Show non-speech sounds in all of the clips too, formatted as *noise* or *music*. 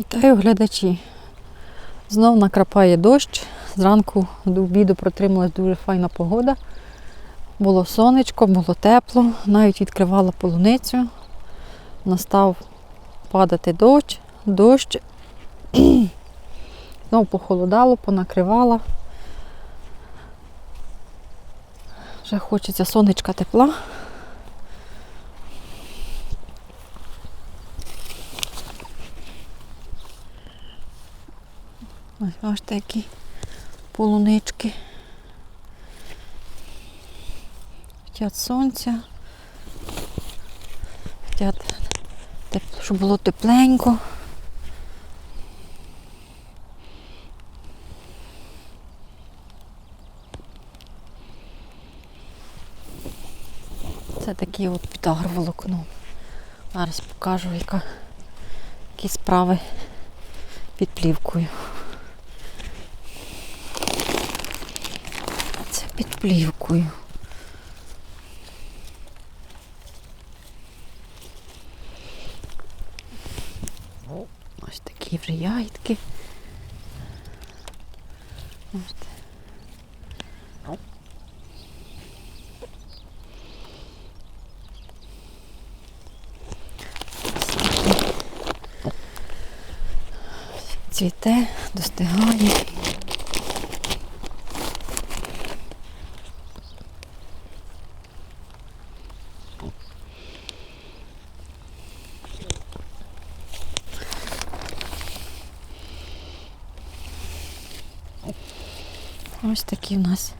Вітаю глядачі. Знов накрапає дощ. Зранку до обіду протрималась дуже файна погода. Було сонечко, було тепло, навіть відкривала полуницю. Настав падати дощ, дощ. *clears throat* Знову похолодало, понакривала. Вже хочеться сонечка тепла. Ось аж такі полунички. Хотять сонця. Хотять, щоб було тепленько. Це такі от під агроволокном. Зараз покажу, які справи під плівкою. Це під плівкою. Ось такі вже ягідки. Цвіте, достигає. Ось такі в нас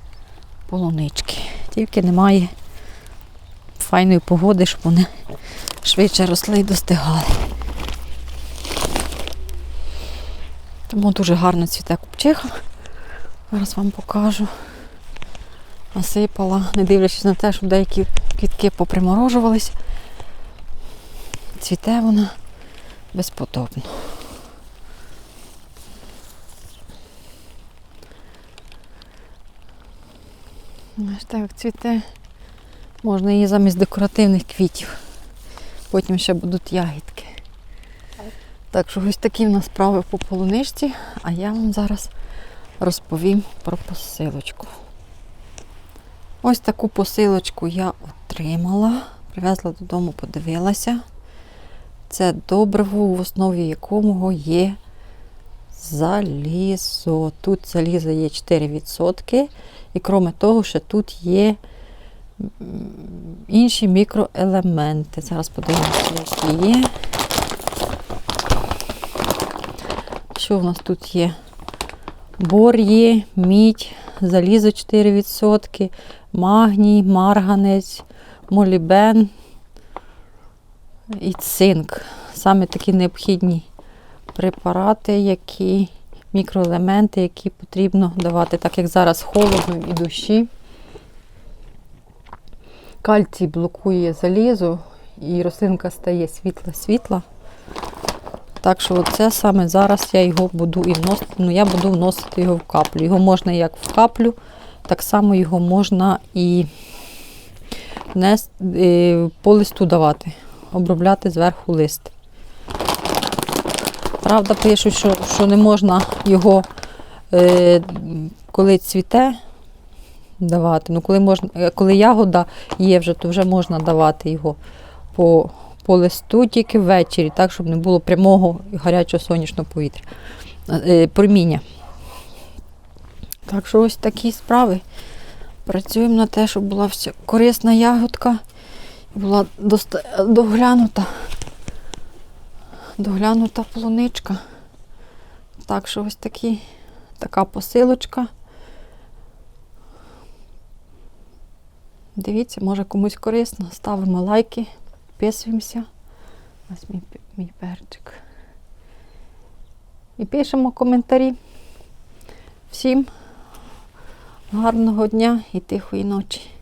полунички. Тільки немає файної погоди, щоб вони швидше росли і достигали. Тому дуже гарно цвіте купчиха. Зараз вам покажу. Насипала, не дивлячись на те, що деякі квітки поприморожувалися. Цвіте вона безподобно. Ось так цвіте. Можна її замість декоративних квітів. Потім ще будуть ягідки. Так що ось такі в нас справи по полуничці, а я вам зараз розповім про посилочку. Ось таку посилочку я отримала, привезла додому, подивилася. Це добриво, в основі якого є залізо. Тут залізо є 4%. І крім того, ще тут є інші мікроелементи. Зараз подивимося, які є. Що в нас тут є? Бор є, мідь, залізо 4%, магній, марганець, молібен і цинк. Саме такі необхідні препарати, які мікроелементи, які потрібно давати, так як зараз холодно і дощі. Кальцій блокує залізо і рослинка стає світла-світла. Так що це саме зараз я його буду і вносити, ну я буду вносити його в каплю. Його можна як в каплю, так само його можна і е, по листу давати, обробляти зверху лист. Правда, пишуть, що, що не можна його, е, коли цвіте, давати. Ну, коли, можна, е, коли ягода є вже, то вже можна давати його по, по листу тільки ввечері, так, щоб не було прямого і гарячого сонячного повітря, е, проміння. Так що ось такі справи. Працюємо на те, щоб була вся корисна ягодка, була доглянута доглянута полуничка. Так що ось такі, така посилочка. Дивіться, може комусь корисно. Ставимо лайки, підписуємося. Ось мій, мій перчик. І пишемо коментарі. Всім гарного дня і тихої ночі.